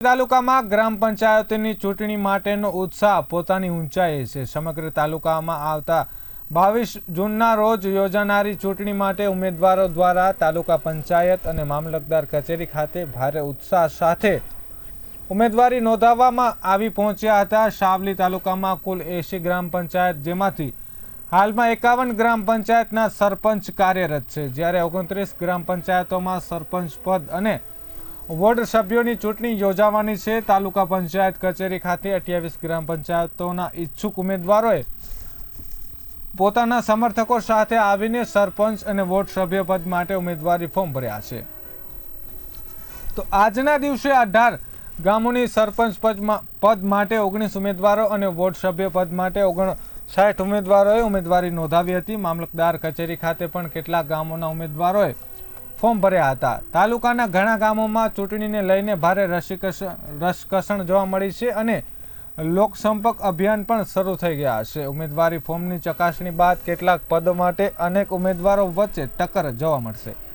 તાલુકામાં ગ્રામ પંચાયતની ચૂંટણી માટેનો ઉત્સાહ પોતાની ઊંચાઈએ છે. સમગ્ર તાલુકામાં આવતા બાવીસ જૂનના રોજ યોજાનારી ચૂંટણી માટે ઉમેદવારો દ્વારા તાલુકા પંચાયત અને મામલતદાર કચેરી ખાતે ભારે ઉત્સાહ સાથે ઉમેદવારી નોંધાવવામાં આવી પહોંચ્યા હતા. શાવલી તાલુકામાં કુલ એસી ગ્રામ પંચાયત, જેમાંથી હાલમાં એકાવન ગ્રામ પંચાયતના સરપંચ કાર્યરત છે. જ્યારે ઓગણત્રીસ ગ્રામ પંચાયતોમાં સરપંચ પદ અને વોર્ડ સભ્યોની ચૂંટણી યોજાવાની છે. તાલુકા પંચાયત કચેરી ખાતે અઠ્યાવીસ ગ્રામ પંચાયતોના ઈચ્છુક ઉમેદવારોએ પોતાના સમર્થકો સાથે આવીને સરપંચ અને વોર્ડ સભ્ય પદ માટે ઉમેદવારી ફોર્મ ભર્યા છે. તો આજના દિવસે અઢાર ગામોની સરપંચ પદ માટે ઓગણીસ ઉમેદવારો અને વોર્ડ સભ્ય પદ માટે ઓગણસાઠ ઉમેદવારોએ ઉમેદવારી નોંધાવી હતી. મામલતદાર કચેરી ખાતે પણ કેટલાક ગામોના ઉમેદવારોએ ફોર્મ ભર્યા હતા. તાલુકાના ઘણા ગામોમાં ચૂંટણીને લઈને ભારે રસીકસ- રસકસણ જોવા મળી છે અને લોકસંપર્ક અભિયાન પણ શરૂ થઈ ગયા છે. ઉમેદવારી ફોર્મની ચકાસણી બાદ કેટલાક પદો માટે અનેક ઉમેદવારો વચ્ચે ટક્કર જોવા મળશે.